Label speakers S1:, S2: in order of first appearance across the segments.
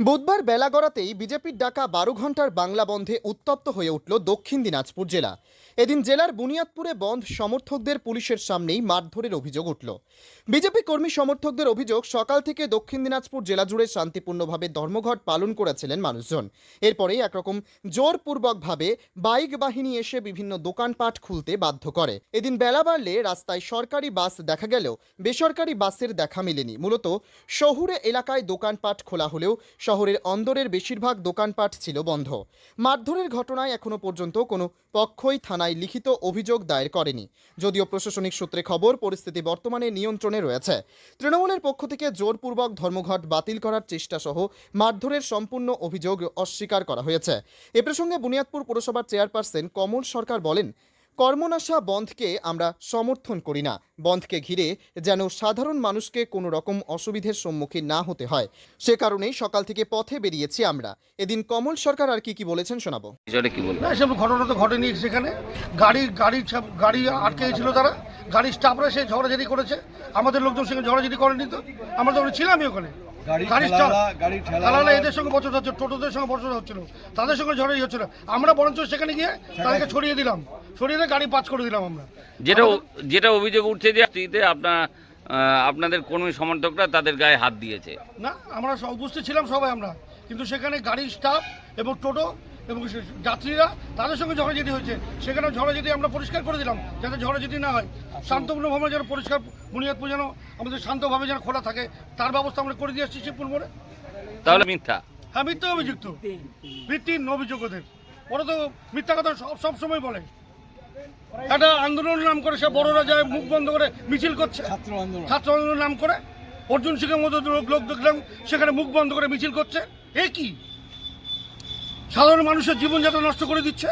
S1: বুধবার বেলা গড়াতেই বিজেপির ডাকা বারো ঘণ্টার বাংলা বন্ধে উত্তপ্ত হয়ে উঠল দক্ষিণ দিনাজপুর জেলা। এদিন জেলার বুনিয়াদপুরে বন্ধ সমর্থকদের পুলিশের সামনেই মারধরের অভিযোগ উঠল। বিজেপি কর্মী সমর্থকদের অভিযোগ, সকাল থেকে দক্ষিণ দিনাজপুর জেলা জুড়ে শান্তিপূর্ণভাবে ধর্মঘট পালন করেছিলেন মানুষজন। এরপরেই একরকম জোরপূর্বকভাবে বাইক বাহিনী এসে বিভিন্ন দোকানপাট খুলতে বাধ্য করে। এদিন বেলা বাড়লে রাস্তায় সরকারি বাস দেখা গেলেও বেসরকারি বাসের দেখা মেলেনি। মূলত শহুরে এলাকায় দোকানপাট খোলা হলেও শহরের অন্দরের বেশিরভাগ দোকানপাট ছিল বন্ধ। মারধরের ঘটনায় এখনও পর্যন্ত কোনো পক্ষই থানায় লিখিত অভিযোগ দায়ের করেনি। যদিও প্রশাসনিক সূত্রে খবর, পরিস্থিতি বর্তমানে নিয়ন্ত্রণে রয়েছে। তৃণমূলের পক্ষ থেকে জোরপূর্বক ধর্মঘট বাতিল করার চেষ্টা সহ মারধরের সম্পূর্ণ অভিযোগ অস্বীকার করা হয়েছে। এ প্রসঙ্গে বুনিয়াদপুর পুরসভার চেয়ারপারসন কমল সরকার বলেন কর্মনাশা বন্ধকে আমরা সমর্থন করি না। বন্ধকে ঘিরে যেন সাধারণ মানুষকে কোনো রকম অসুবিধের সম্মুখীন না হতে হয়। সে কারণেই সকাল থেকে পথে বেরিয়েছি আমরা। এদিন কমল সরকার আর কি কি বলেছেন শোনাবো।
S2: কি বলব
S3: এসব ঘটনা তো ঘটেনি সেখানে। গাড়ি গাড়ি গাড়ি আটকে ছিল তারা। গাড়ির স্টাফরা সে ঝগড়াঝাড়ি করেছে। আমাদের লোকজন সেখানে ঝগড়াঝাড়ি করেনি তো। আমরা তো ওখানে ছিলামই ওখানে। এদের সঙ্গে বছর হচ্ছে টোটোদের সঙ্গে বছর হচ্ছিল। তাদের সঙ্গে ঝড়াই হচ্ছিল। আমরা বরঞ্চ সেখানে গিয়ে তাদেরকে ছড়িয়ে দিলাম। দিয়ে গাড়ি পাঁচ করে দিলাম আমরা।
S2: যেটা যেটা অভিযোগ উঠছে যে স্ত্রীতে আপনার আপনাদের কর্মী সমর্থকরা তাদের গায়ে হাত দিয়েছে।
S3: না আমরা সব উপস্থিত ছিলাম সবাই আমরা। কিন্তু সেখানে গাড়ির স্টাফ এবং টোটো এবং যাত্রীরা তাদের সঙ্গে ঝড়াঝাটি হয়েছে। সেখানে ঝড়াঝাটি আমরা পরিষ্কার করে দিলাম যাতে ঝড়াঝাটি না হয়। শান্তপূর্ণভাবে যেন পরিষ্কার বুনিয়াদপুর যেন আমাদের শান্তভাবে যেন খোলা থাকে তার ব্যবস্থা আমরা করে দিয়ে আসছি শিবপুর মোড়ে।
S2: তাহলে মিথ্যা?
S3: হ্যাঁ মিথ্যা অভিযুক্ত। ভিত্তিহীন অভিযোগ ওদের। ওরা তো মিথ্যা কথা সব সব সময় বলে। একটা আন্দোলন নাম করে সে বড়রা যায় মুখ বন্ধ করে মিছিল করছে।
S4: ছাত্র আন্দোলন।
S3: ছাত্র নাম করে অর্জুন সিংহের মতো লোক লোক দেখলাম সেখানে মুখ বন্ধ করে মিছিল করছে। এ কি? সাধারণ মানুষের জীবনযাত্রা নষ্ট করে দিচ্ছে।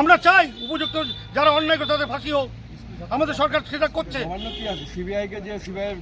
S3: আমরা চাই উপযুক্ত যারা অন্যায় করে তাদের ফাঁসি হোক। আমাদের সরকার সেটা করছে।
S4: যে সিবিআই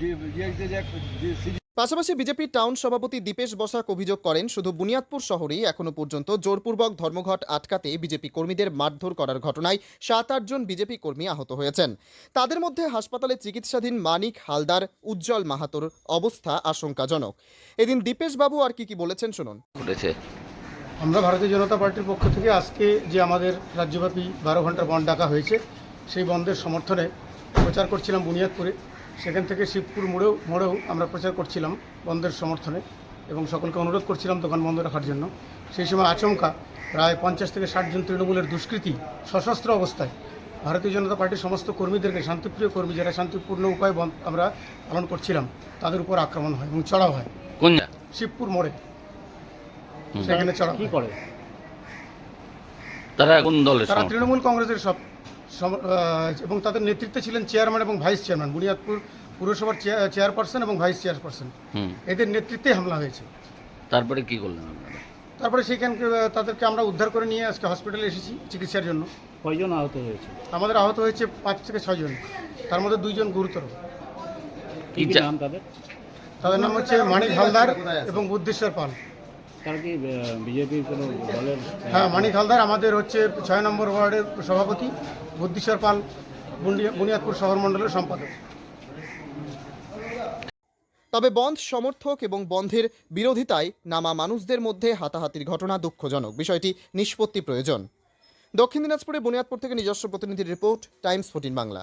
S4: যে
S1: পাশাপাশি বিজেপির টাউন সভাপতি দীপেশ বসাক অভিযোগ করেন শুধু বুনিয়াদপুর শহরেই এখনও পর্যন্ত জোরপূর্বক ধর্মঘট আটকাতে বিজেপি কর্মীদের মারধর করার ঘটনায় সাত আটজন বিজেপি কর্মী আহত হয়েছেন। তাদের মধ্যে হাসপাতালে চিকিৎসাধীন মানিক হালদার উজ্জ্বল মাহাতোর অবস্থা আশঙ্কাজনক। এদিন দীপেশ বাবু আর কি কি বলেছেন শুনুন।
S2: ঘটেছে।
S5: আমরা ভারতীয় জনতা পার্টির পক্ষ থেকে আজকে যে আমাদের রাজ্যব্যাপী বারো ঘণ্টার বন্ধ ডাকা হয়েছে সেই বন্ধের সমর্থনে প্রচার করছিলাম বুনিয়াদপুরে। সেখান থেকে শিবপুর মোড়েও মোড়েও আমরা প্রচার করছিলাম বন্ধের সমর্থনে এবং সকলকে অনুরোধ করছিলাম দোকান বন্ধ রাখার জন্য। সেই সময় আচমকা প্রায় পঞ্চাশ থেকে ষাট জন তৃণমূলের দুষ্কৃতী সশস্ত্র অবস্থায় ভারতীয় জনতা পার্টির সমস্ত কর্মীদেরকে শান্তিপ্রিয় কর্মী যারা শান্তিপূর্ণ উপায় বন্ধ আমরা পালন করছিলাম তাদের উপর আক্রমণ হয় এবং চড়াও হয়।
S2: কোন
S5: শিবপুর মোড়ে। সেখানে চড়াও।
S2: তারা কোন দলের
S5: তারা তৃণমূল কংগ্রেসের সব এবং তাদের নেতৃত্বে ছিলেন চেয়ারম্যান এবং ভাইস চেয়ারম্যান বুনিয়াদপুর পুরসভার চেয়া- চেয়ারপারসন এবং ভাইস চেয়ারপারসন।
S2: হুম।
S5: এদের নেতৃত্বে হামলা হয়েছে।
S2: তারপরে কি করলেন আপনারা?
S5: তারপরে সেখানকে তাদেরকে আমরা উদ্ধার করে নিয়ে আজকে হসপিটালে এসেছি চিকিৎসার জন্য।
S6: কয়জন আহত হয়েছে?
S5: আমাদের আহত হয়েছে পাঁচ থেকে ছয়জন তার মধ্যে দুইজন গুরুতর।
S6: কি কি নাম তাদের?
S5: তাদের নাম হচ্ছে মানিক হালদার এবং বুদ্ধেশ্বর পাল।
S6: তারা কি বিজেপির কোনো দলের
S5: হ্যাঁ মানিক হালদার আমাদের হচ্ছে ছয় নম্বর ওয়ার্ডের সভাপতি বুদ্ধিশ্বর পাল বুনিয়াদপুর শহর মণ্ডলের সম্পাদক।
S1: তবে বন্ধ সমর্থক এবং বন্ধের বিরোধিতায় নামা মানুষদের মধ্যে হাতাহাতির ঘটনা দুঃখজনক। বিষয়টি নিষ্পত্তি প্রয়োজন। দক্ষিণ দিনাজপুরে বুনিয়াদপুর থেকে নিজস্ব প্রতিনিধির রিপোর্ট টাইমস ফোর্টিন বাংলা।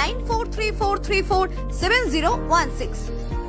S7: 9434347016.